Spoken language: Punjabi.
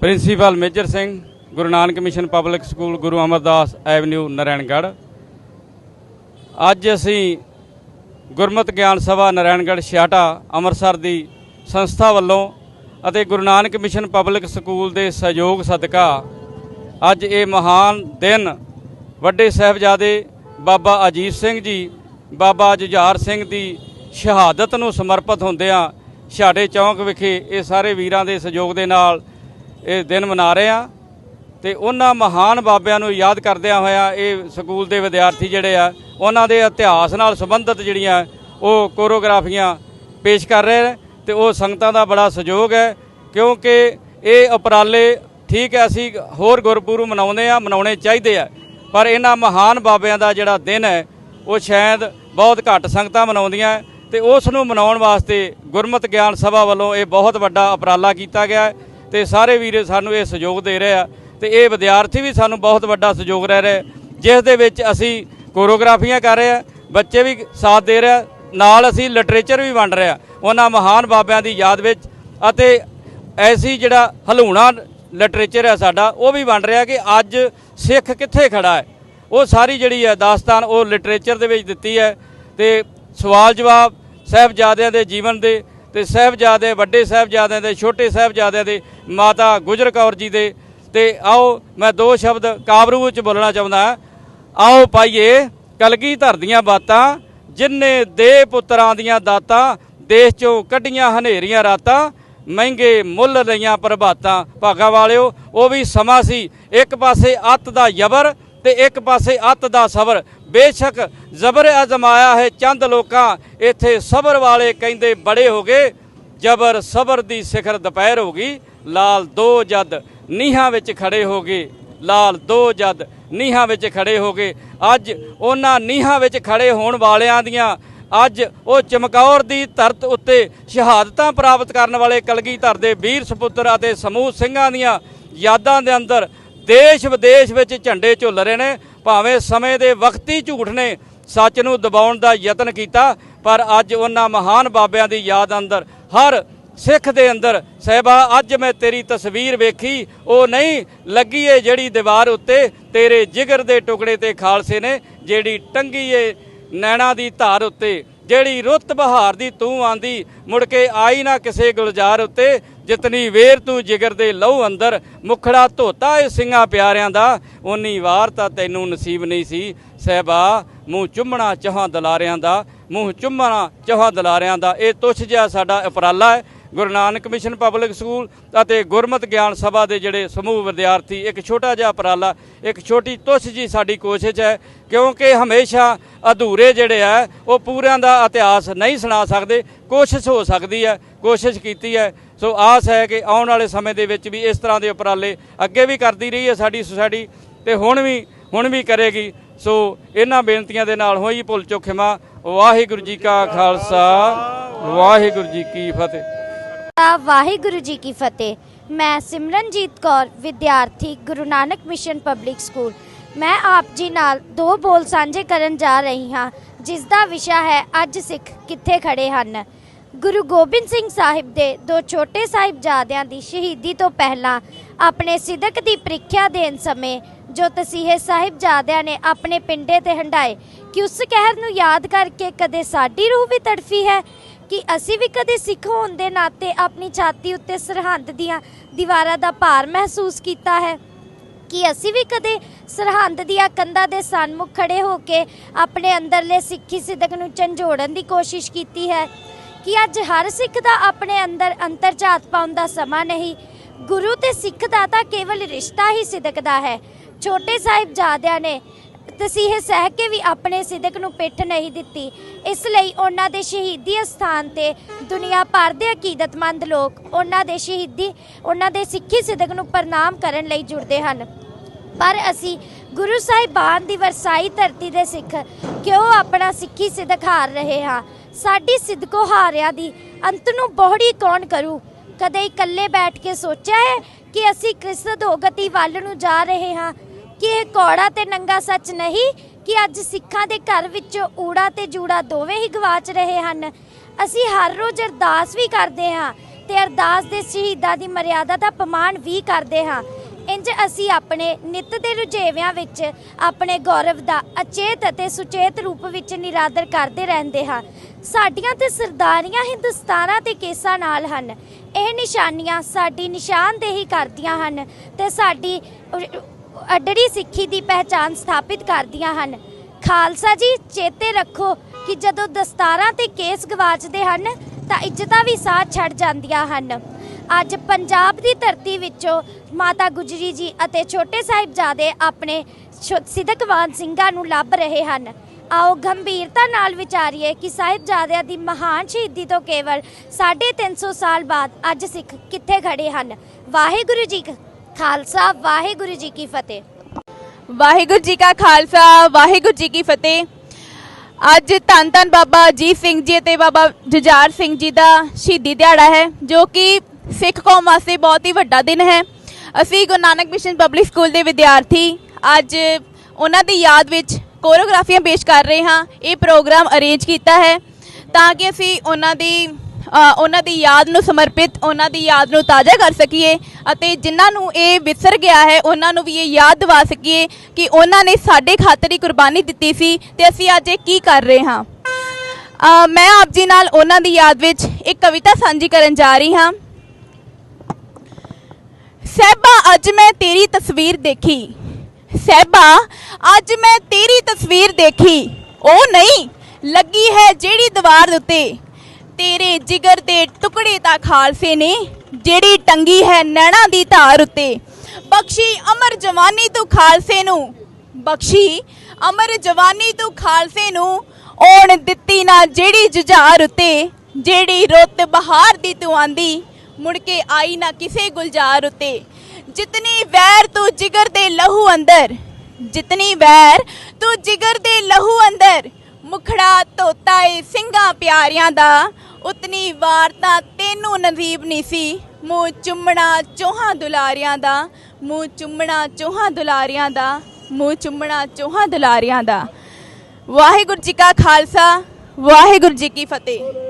Principal Major Singh, Guru Nanak mission public school, Guru Amardas avenue Narayangarh ਅੱਜ ਅਸੀਂ ਗੁਰਮਤਿ ਗਿਆਨ ਸਭਾ ਨਾਰਾਇਣਗੜ੍ਹ ਛਿਆਟਾ ਅੰਮ੍ਰਿਤਸਰ ਦੀ ਸੰਸਥਾ ਵੱਲੋਂ ਅਤੇ Guru Nanak mission public school ਦੇ ਸਹਿਯੋਗ ਸਦਕਾ ਅੱਜ ਇਹ ਮਹਾਨ ਦਿਨ ਵੱਡੇ ਸਾਹਿਬਜ਼ਾਦੇ ਬਾਬਾ ਅਜੀਤ ਸਿੰਘ ਜੀ, ਬਾਬਾ ਜੁਝਾਰ ਸਿੰਘ ਦੀ ਸ਼ਹਾਦਤ ਨੂੰ ਸਮਰਪਿਤ ਹੁੰਦਿਆਂ ਛਾੜੇ ਚੌਂਕ ਵਿਖੇ ਇਹ ਸਾਰੇ ਵੀਰਾਂ ਦੇ ਸਹਿਯੋਗ ਦੇ ਨਾਲ ਇਹ ਦਿਨ ਮਨਾ ਰਹੇ ਆ ਤੇ ਉਹਨਾਂ ਮਹਾਨ ਬਾਬਿਆਂ ਨੂੰ ਯਾਦ ਕਰਦਿਆਂ ਹੋਇਆ ਇਹ ਸਕੂਲ ਦੇ ਵਿਦਿਆਰਥੀ ਜਿਹੜੇ ਆ, ਉਹਨਾਂ ਦੇ ਇਤਿਹਾਸ ਨਾਲ ਸੰਬੰਧਿਤ ਜਿਹੜੀਆਂ ਉਹ ਕੋਰੀਓਗ੍ਰਾਫੀਆਂ ਪੇਸ਼ ਕਰ ਰਹੇ ਨੇ ਤੇ ਉਹ ਸੰਗਤਾਂ ਦਾ ਬੜਾ ਸਹਿਯੋਗ ਹੈ ਕਿਉਂਕਿ ਇਹ ਉਪਰਾਲੇ ਠੀਕ ਹੈ, ਅਸੀਂ ਹੋਰ ਗੁਰਪੁਰਬ ਮਨਾਉਂਦੇ ਆ ਮਨਾਉਣੇ ਚਾਹੀਦੇ ਆ, ਪਰ ਇਹਨਾਂ ਮਹਾਨ ਬਾਬਿਆਂ ਦਾ ਜਿਹੜਾ ਦਿਨ ਹੈ, ਉਹ ਸ਼ਾਇਦ ਬਹੁਤ ਘੱਟ ਸੰਗਤਾਂ ਮਨਾਉਂਦੀਆਂ ਹੈ ਤੇ ਉਸ ਨੂੰ ਮਨਾਉਣ ਵਾਸਤੇ ਗੁਰਮਤਿ ਗਿਆਨ ਸਭਾ ਵੱਲੋਂ ਇਹ ਬਹੁਤ ਵੱਡਾ ਉਪਰਾਲਾ ਕੀਤਾ ਗਿਆ ਹੈ। ਤੇ ਸਾਰੇ ਵੀਰ ਸਾਨੂੰ ਇਹ ਸਹਿਯੋਗ ਦੇ ਰਹੇ ਆ ਤੇ ਇਹ ਵਿਦਿਆਰਥੀ ਵੀ ਸਾਨੂੰ ਬਹੁਤ ਵੱਡਾ ਸਹਿਯੋਗ ਰਹਿ ਰਹੇ ਜਿਸ ਦੇ ਵਿੱਚ ਅਸੀਂ ਕੋਰੀਓਗ੍ਰਾਫੀਆਂ ਕਰ ਰਹੇ ਆ, ਬੱਚੇ ਵੀ ਸਾਥ ਦੇ ਰਹੇ ਆ, ਨਾਲ ਅਸੀਂ ਲਿਟਰੇਚਰ ਵੀ ਵੰਡ ਰਹੇ ਆ। ਉਹਨਾਂ ਮਹਾਨ ਬਾਬਿਆਂ ਦੀ ਯਾਦ ਵਿੱਚ ਅਤੇ ਐਸੀ ਜਿਹੜਾ ਹਲੂਣਾ ਲਿਟਰੇਚਰ ਹੈ ਸਾਡਾ, ਉਹ ਵੀ ਵੰਡ ਰਿਹਾ ਕਿ ਅੱਜ ਸਿੱਖ ਕਿੱਥੇ ਖੜਾ ਹੈ। ਉਹ ਸਾਰੀ ਜਿਹੜੀ ਹੈ ਦਾਸਤਾਨ, ਉਹ ਲਿਟਰੇਚਰ ਦੇ ਵਿੱਚ ਦਿੱਤੀ ਹੈ ਤੇ ਸਵਾਲ ਜਵਾਬ ਸਾਹਿਬਜ਼ਾਦਿਆਂ ਦੇ ਜੀਵਨ ਦੇ ਤੇ ਸਾਹਿਬਜ਼ਾਦੇ, ਵੱਡੇ ਸਾਹਿਬਜ਼ਾਦਿਆਂ ਦੇ, ਛੋਟੇ ਸਾਹਿਬਜ਼ਾਦਿਆਂ ਦੇ, ਮਾਤਾ ਗੁਜਰ ਕੌਰ ਜੀ ਦੇ। ਤੇ ਆਓ, ਮੈਂ ਦੋ ਸ਼ਬਦ ਕਾਬਰੂ ਵਿੱਚ ਬੋਲਣਾ ਚਾਹੁੰਦਾ ਆਓ ਪਾਈਏ ਕਲਗੀ ਧਰਦੀਆਂ ਬਾਤਾਂ ਜਿਨਨੇ ਦੇ ਪੁੱਤਰਾਂ ਦੀਆਂ ਦਾਤਾਂ, ਦੇਸ਼ ਚੋਂ ਕੱਢੀਆਂ ਹਨੇਰੀਆਂ ਰਾਤਾਂ, ਮਹਿੰਗੇ ਮੁੱਲ ਲਈਆਂ ਪ੍ਰਭਾਤਾਂ। ਭਾਗਾ ਵਾਲਿਓ, ਉਹ ਵੀ ਸਮਾਂ ਸੀ, ਇੱਕ ਪਾਸੇ ਅੱਤ ਦਾ ਯਬਰ ਤੇ ਇੱਕ ਪਾਸੇ ਅੱਤ ਦਾ ਸਬਰ। ਬੇਸ਼ੱਕ ਜ਼ਬਰ ਅਜ਼ਮਾਇਆ ਹੈ, ਚੰਦ ਲੋਕਾਂ ਇੱਥੇ ਸਬਰ ਵਾਲੇ ਕਹਿੰਦੇ ਬੜੇ ਹੋ ਗਏ। ਜਬਰ ਸਬਰ ਦੀ ਸਿਖਰ ਦੁਪਹਿਰ ਹੋ ਗਈ, ਲਾਲ ਦੋ ਜਦ ਨੀਹਾਂ ਵਿੱਚ ਖੜੇ ਹੋ ਗਏ, ਲਾਲ ਦੋ ਜਦ ਨੀਹਾਂ ਵਿੱਚ ਖੜੇ ਹੋ ਗਏ। ਅੱਜ ਉਹਨਾਂ ਨੀਹਾਂ ਵਿੱਚ ਖੜੇ ਹੋਣ ਵਾਲਿਆਂ ਦੀਆਂ ਅੱਜ ਉਹ ਚਮਕੌਰ ਦੀ ਧਰਤ ਉੱਤੇ ਸ਼ਹਾਦਤਾਂ ਪ੍ਰਾਪਤ ਕਰਨ ਵਾਲੇ ਕਲਗੀਧਰ ਦੇ ਵੀਰ ਸੁਪੁੱਤਰ ਅਤੇ ਸਮੂਹ ਸਿੰਘਾਂ ਦੀਆਂ ਯਾਦਾਂ ਦੇ ਅੰਦਰ ਦੇਸ਼ ਵਿਦੇਸ਼ ਵਿੱਚ ਝੰਡੇ ਝੁੱਲ ਰਹੇ ਨੇ। ਭਾਵੇਂ ਸਮੇਂ ਦੇ ਵਕਤੀ ਝੂਠ ਨੇ, ਸੱਚ ਨੂੰ ਦਬਾਉਣ ਦਾ ਯਤਨ ਕੀਤਾ, ਪਰ ਅੱਜ ਉਹਨਾਂ ਮਹਾਨ ਬਾਬਿਆਂ ਦੀ ਯਾਦ ਅੰਦਰ, ਹਰ ਸਿੱਖ ਦੇ ਅੰਦਰ, ਸਹਿਬਾ, ਅੱਜ ਮੈਂ ਤੇਰੀ ਤਸਵੀਰ ਵੇਖੀ, ਉਹ ਨਹੀਂ ਲੱਗੀ ਏ ਜਿਹੜੀ ਦੀਵਾਰ ਉੱਤੇ ਤੇਰੇ ਜਿਗਰ ਦੇ ਟੁਕੜੇ ਤੇ ਖਾਲਸੇ ਨੇ, ਜਿਹੜੀ ਟੰਗੀ ਏ ਨੈਣਾ ਦੀ ਧਾਰ ਉੱਤੇ। ਜਿਹੜੀ ਰੁੱਤ ਬਹਾਰ ਦੀ ਤੂੰ ਆਂਦੀ, ਮੁੜ ਕੇ ਆਈ ਨਾ ਕਿਸੇ ਗੁਲਜ਼ਾਰ ਉੱਤੇ, ਜਿਤਨੀ ਵੇਰ ਤੂੰ ਜਿਗਰ ਦੇ ਲਹੂ ਅੰਦਰ, ਮੁਖੜਾ ਧੋਤਾ ਏ ਸਿੰਘਾਂ ਪਿਆਰਿਆਂ ਦਾ ਉਨੀ ਵਾਰ ਤਾਂ ਤੈਨੂੰ ਨਸੀਬ ਨਹੀਂ ਸੀ। ਸਹਿਬਾ, ਮੂੰਹ ਚੁੰਮਣਾ ਚਾਹਾਂ ਦਲਾਰਿਆਂ ਦਾ, ਮੂੰਹ ਚੁੰਮਣਾ ਚਾਹਾਂ ਦਲਾਰਿਆਂ ਦਾ, ਇਹ ਤੁਛ ਜਿਹਾ ਸਾਡਾ ਉਪਰਾਲਾ ਹੈ। Guru Nanak mission public school ਅਤੇ ਗੁਰਮਤਿ ਗਿਆਨ ਸਭਾ ਦੇ ਜਿਹੜੇ ਸਮੂਹ ਵਿਦਿਆਰਥੀ, ਇੱਕ ਛੋਟਾ ਜਿਹਾ ਉਪਰਾਲਾ, ਇੱਕ ਛੋਟੀ ਤੁਸ਼ ਜੀ ਸਾਡੀ ਕੋਸ਼ਿਸ਼ ਹੈ, ਕਿਉਂਕਿ ਹਮੇਸ਼ਾ ਅਧੂਰੇ ਜਿਹੜੇ ਆ, ਉਹ ਪੂਰਿਆਂ ਦਾ ਇਤਿਹਾਸ ਨਹੀਂ ਸੁਣਾ ਸਕਦੇ, ਕੋਸ਼ਿਸ਼ ਹੋ ਸਕਦੀ ਹੈ, ਕੋਸ਼ਿਸ਼ ਕੀਤੀ ਹੈ। ਸੋ ਆਸ ਹੈ ਕਿ ਆਉਣ ਵਾਲੇ ਸਮੇਂ ਦੇ ਵਿੱਚ ਵੀ ਇਸ ਤਰ੍ਹਾਂ ਦੇ ਉਪਰਾਲੇ ਅੱਗੇ ਵੀ ਕਰਦੀ ਰਹੀ ਹੈ ਸਾਡੀ ਸੁਸਾਇਟੀ ਤੇ ਹੁਣ ਵੀ ਹੁਣ ਵੀ ਕਰੇਗੀ। ਸੋ ਇਹਨਾਂ ਬੇਨਤੀਆਂ ਦੇ ਨਾਲ ਹੋਈ ਭੁੱਲ ਚੁੱਕ ਖਿਮਾ। ਵਾਹਿਗੁਰੂ ਜੀ ਕਾ ਖਾਲਸਾ, ਵਾਹਿਗੁਰੂ ਜੀ ਕੀ ਫਤਿਹ। ਆ ਵਾਹਿਗੁਰੂ ਜੀ ਕੀ ਫਤਿਹ। ਮੈਂ ਸਿਮਰਨਜੀਤ ਕੌਰ, ਵਿਦਿਆਰਥੀ Guru Nanak mission public school. ਮੈਂ ਆਪ ਜੀ ਨਾਲ ਦੋ ਬੋਲ ਸਾਂਝੇ ਕਰਨ ਜਾ ਰਹੀ ਹਾਂ, ਜਿਸ ਦਾ ਵਿਸ਼ਾ ਹੈ ਅੱਜ ਸਿੱਖ ਕਿੱਥੇ ਖੜੇ ਹਨ। ਗੁਰੂ ਗੋਬਿੰਦ ਸਿੰਘ ਸਾਹਿਬ ਦੇ ਦੋ ਛੋਟੇ ਸਾਹਿਬਜ਼ਾਦਿਆਂ ਦੀ ਸ਼ਹੀਦੀ ਤੋਂ ਪਹਿਲਾਂ ਆਪਣੇ ਸਿਦਕ ਦੀ ਪ੍ਰੀਖਿਆ ਦੇਣ ਸਮੇਂ ਜੋ ਤਸੀਹੇ ਸਾਹਿਬਜ਼ਾਦਿਆਂ ਨੇ ਆਪਣੇ ਪਿੰਡੇ ਤੇ ਹੰਡਾਏ ਕਿ ਉਸ ਕਹਿਰ ਨੂੰ ਯਾਦ ਕਰਕੇ ਕਦੇ ਸਾਡੀ ਰੂਹ ਵੀ ਤੜਫੀ ਹੈ ਕਿ ਅਸੀਂ ਵੀ ਕਦੇ ਸਿੱਖ ਹੋਣ ਦੇ ਨਾਤੇ ਆਪਣੀ ਛਾਤੀ ਉੱਤੇ ਸਰਹੰਦ ਦੀਆਂ ਦੀਵਾਰਾਂ ਦਾ ਭਾਰ ਮਹਿਸੂਸ ਕੀਤਾ ਹੈ? ਕਿ ਅਸੀਂ ਵੀ ਕਦੇ ਸਰਹੰਦ ਦੀਆਂ ਕੰਧਾਂ ਦੇ ਸਨਮੁਖ ਖੜੇ ਹੋ ਕੇ ਆਪਣੇ ਅੰਦਰਲੇ ਸਿੱਖੀ ਸਿਦਕ ਨੂੰ ਝੰਜੋੜਨ ਦੀ ਕੋਸ਼ਿਸ਼ ਕੀਤੀ ਹੈ? ਕਿ ਅੱਜ ਹਰ ਸਿੱਖ ਦਾ ਆਪਣੇ ਅੰਦਰ ਅੰਤਰਜਾਤ ਪਾਉਣ ਦਾ ਸਮਾਂ ਨਹੀਂ, ਗੁਰੂ ਤੇ ਸਿੱਖ ਦਾ ਤਾਂ ਕੇਵਲ ਰਿਸ਼ਤਾ ਹੀ ਸਿਦਕਦਾ ਹੈ। ਛੋਟੇ ਸਾਹਿਬਜ਼ਾਦਿਆਂ ਨੇ ਤਸੀਹੇ ਸਹਿ ਕੇ ਵੀ ਆਪਣੇ ਸਿਦਕ ਨੂੰ ਪਿੱਠ ਨਹੀਂ ਦਿੱਤੀ। ਇਸ ਲਈ ਉਹਨਾਂ ਦੇ ਸ਼ਹੀਦੀ ਅਸਥਾਨ ਤੇ ਦੁਨੀਆ ਭਰ ਦੇ ਅਕੀਦਤਮੰਦ ਲੋਕ ਉਹਨਾਂ ਦੇ ਸ਼ਹੀਦੀ, ਉਹਨਾਂ ਦੇ ਸਿੱਖੀ ਸਿਦਕ ਨੂੰ ਪ੍ਰਣਾਮ ਕਰਨ ਲਈ ਜੁੜਦੇ ਹਨ। ਪਰ ਅਸੀਂ ਗੁਰੂ ਸਾਹਿਬਾਨ ਦੀ ਵਰਸਾਈ ਧਰਤੀ ਦੇ ਸਿੱਖ ਕਿਉਂ ਆਪਣਾ ਸਿੱਖੀ ਸਿਦਕ ਹਾਰ ਰਹੇ ਹਾਂ? ਸਾਡੀ ਸਿਦਕੋ ਹਾਰਿਆਂ ਦੀ ਅੰਤ ਨੂੰ ਬੋਹੜੀ ਕੌਣ ਕਰੂ? ਕਦੇ ਇਕੱਲੇ ਬੈਠ ਕੇ ਸੋਚਿਆ ਹੈ ਕਿ ਅਸੀਂ ਕਿਸ ਅਧੋਗਤੀ ਵੱਲ ਨੂੰ ਜਾ ਰਹੇ ਹਾਂ? ਕਿ ਇਹ ਕੌੜਾ ਤੇ ਨੰਗਾ ਸੱਚ ਨਹੀਂ ਕਿ ਅੱਜ ਸਿੱਖਾਂ ਦੇ ਘਰ ਵਿੱਚ ਊੜਾ ਤੇ ਜੂੜਾ ਦੋਵੇਂ ਹੀ ਗਵਾਚ ਰਹੇ ਹਨ। ਅਸੀਂ ਹਰ ਰੋਜ਼ ਅਰਦਾਸ ਵੀ ਕਰਦੇ ਹਾਂ ਅਤੇ ਅਰਦਾਸ ਦੇ ਸ਼ਹੀਦਾਂ ਦੀ ਮਰਿਆਦਾ ਦਾ ਅਪਮਾਨ ਵੀ ਕਰਦੇ ਹਾਂ। ਇੰਜ ਅਸੀਂ ਆਪਣੇ ਨਿੱਤ ਦੇ ਰੁਝੇਵਿਆਂ ਵਿੱਚ ਆਪਣੇ ਗੌਰਵ ਦਾ ਅਚੇਤ ਅਤੇ ਸੁਚੇਤ ਰੂਪ ਵਿੱਚ ਨਿਰਾਦਰ ਕਰਦੇ ਰਹਿੰਦੇ ਹਾਂ। ਸਾਡੀਆਂ ਤੇ ਸਰਦਾਰੀਆਂ ਹੀ ਦਸਤਾਰਾਂ ਤੇ ਕੇਸਾਂ ਨਾਲ ਹਨ। ਇਹ ਨਿਸ਼ਾਨੀਆਂ ਸਾਡੀ ਨਿਸ਼ਾਨਦੇਹੀ ਕਰਦੀਆਂ ਹਨ ਤੇ ਸਾਡੀ ਅਡੜੀ ਸਿੱਖੀ ਦੀ ਪਹਿਚਾਨ ਸਥਾਪਿਤ ਕਰਦੀਆਂ ਹਨ। ਖਾਲਸਾ ਜੀ, ਚੇਤੇ ਰੱਖੋ ਕਿ ਜਦੋਂ ਦਸਤਾਰਾਂ ਤੇ ਕੇਸ ਗਵਾਚਦੇ ਹਨ, ਤਾਂ ਇੱਜ਼ਤਾਂ ਵੀ ਸਾਹ ਛੱਡ ਜਾਂਦੀਆਂ ਹਨ। ਅੱਜ ਪੰਜਾਬ ਦੀ ਧਰਤੀ ਵਿੱਚੋਂ ਮਾਤਾ ਗੁਜਰੀ ਜੀ ਅਤੇ ਛੋਟੇ ਸਾਹਿਬਜ਼ਾਦੇ ਆਪਣੇ ਸ਼ੁ- ਸਿਦਕਵਾਨ ਸਿੰਘਾਂ ਨੂੰ ਲੱਭ ਰਹੇ ਹਨ। ਆਓ ਗੰਭੀਰਤਾ ਨਾਲ ਵਿਚਾਰੀਏ ਕਿ ਸਾਹਿਬਜ਼ਾਦਿਆਂ ਦੀ ਮਹਾਨ ਸ਼ਹੀਦੀ ਤੋਂ ਕੇਵਲ 350 ਸਾਲ ਬਾਅਦ ਅੱਜ ਸਿੱਖ ਕਿੱਥੇ ਖੜੇ ਹਨ। ਵਾਹਿਗੁਰੂ ਜੀ ਖਾਲਸਾ, ਵਾਹਿਗੁਰੂ ਜੀ ਕੀ ਫਤਿਹ। ਵਾਹਿਗੁਰੂ ਜੀ ਕਾ ਖਾਲਸਾ, ਵਾਹਿਗੁਰੂ ਜੀ ਕੀ ਫਤਿਹ। ਅੱਜ ਧੰਨ ਧੰਨ ਬਾਬਾ ਅਜੀਤ ਸਿੰਘ ਜੀ ਅਤੇ ਬਾਬਾ ਜੁਝਾਰ ਸਿੰਘ ਜੀ ਦਾ ਸ਼ਹੀਦੀ ਦਿਹਾੜਾ ਹੈ, ਜੋ ਕਿ ਸਿੱਖ ਕੌਮ ਵਾਸਤੇ ਬਹੁਤ ਹੀ ਵੱਡਾ ਦਿਨ ਹੈ। ਅਸੀਂ Guru Nanak mission public school ਦੇ ਵਿਦਿਆਰਥੀ ਅੱਜ ਉਹਨਾਂ ਦੀ ਯਾਦ ਵਿੱਚ ਕੋਰੀਓਗ੍ਰਾਫੀਆਂ ਪੇਸ਼ ਕਰ ਰਹੇ ਹਾਂ। ਇਹ ਪ੍ਰੋਗਰਾਮ ਅਰੇਂਜ ਕੀਤਾ ਹੈ, ਤਾਂ ਕਿ ਅਸੀਂ ਉਹਨਾਂ ਦੀ ਉਹਨਾਂ ਦੀ ਯਾਦ ਨੂੰ ਸਮਰਪਿਤ, ਉਹਨਾਂ ਦੀ ਯਾਦ ਨੂੰ ਤਾਜ਼ਾ ਕਰ ਸਕੀਏ ਅਤੇ ਜਿਨ੍ਹਾਂ ਨੂੰ ਇਹ ਵਿਸਰ ਗਿਆ ਹੈ, ਉਹਨਾਂ ਨੂੰ ਵੀ ਇਹ ਯਾਦ ਦਿਵਾ ਸਕੀਏ ਕਿ ਉਹਨਾਂ ਨੇ ਸਾਡੇ ਖਾਤਰ ਹੀ ਕੁਰਬਾਨੀ ਦਿੱਤੀ ਸੀ ਤੇ ਅਸੀਂ ਅੱਜ ਇਹ ਕੀ ਕਰ ਰਹੇ ਹਾਂ। ਮੈਂ ਆਪ ਜੀ ਨਾਲ ਉਹਨਾਂ ਦੀ ਯਾਦ ਵਿੱਚ ਇੱਕ ਕਵਿਤਾ ਸਾਂਝੀ ਕਰਨ ਜਾ ਰਹੀ ਹਾਂ। ਸਹਿਬਾ, ਅੱਜ ਮੈਂ ਤੇਰੀ ਤਸਵੀਰ ਦੇਖੀ। ਸਹਿਬਾ, ਅੱਜ ਮੈਂ ਤੇਰੀ ਤਸਵੀਰ ਦੇਖੀ। ਉਹ ਨਹੀਂ, ਲੱਗੀ ਹੈ ਜਿਹੜੀ ਦੀਵਾਰ ਉੱਤੇ। ਤੇਰੇ ਜਿਗਰ ਦੇ ਟੁਕੜੇ ਤਾਂ ਖਾਲਸੇ ਨੇ, ਜਿਹੜੀ ਟੰਗੀ ਹੈ ਨੈਣਾ ਦੀ ਧਾਰ ਉੱਤੇ। ਬਖਸ਼ੀ ਅਮਰ ਜਵਾਨੀ ਤੂੰ ਖਾਲਸੇ ਨੂੰ, ਬਖਸ਼ੀ ਅਮਰ ਜਵਾਨੀ ਤੂੰ ਖਾਲਸੇ ਨੂੰ ਓਣ ਦਿੱਤੀ ਨਾ ਜਿਹੜੀ ਜੁਝਾਰ ਉੱਤੇ, ਜਿਹੜੀ ਰੁੱਤ ਬਹਾਰ ਦੀ ਤੂੰ ਆਂਦੀ, ਮੁੜ ਕੇ ਆਈ ਨਾ ਕਿਸੇ ਗੁਲਜ਼ਾਰ ਉੱਤੇ। ਜਿਤਨੀ ਵੈਰ ਤੂੰ ਜਿਗਰ ਦੇ ਲਹੂ ਅੰਦਰ, ਜਿਤਨੀ ਵੈਰ ਤੂੰ ਜਿਗਰ ਦੇ ਲਹੂ ਅੰਦਰ, ਮੁਖੜਾ ਧੋਤਾ ਏ ਸਿੰਘਾਂ ਪਿਆਰਿਆਂ ਦਾ ਉਤਨੀ ਵਾਰ ਤਾਂ ਤੈਨੂੰ ਨਸੀਬ ਨਹੀਂ ਸੀ। ਮੂੰਹ ਚੁੰਮਣਾ ਚੋਹਾਂ ਦੁਲਾਰਿਆਂ ਦਾ, ਮੂੰਹ ਚੁੰਮਣਾ ਚੋਹਾਂ ਦੁਲਾਰਿਆਂ ਦਾ, ਮੂੰਹ ਚੁੰਮਣਾ ਚੋਹਾਂ ਦੁਲਾਰਿਆਂ ਦਾ। ਵਾਹਿਗੁਰੂ ਜੀ ਕਾ ਖਾਲਸਾ, ਵਾਹਿਗੁਰੂ ਜੀ ਕੀ ਫਤਿਹ।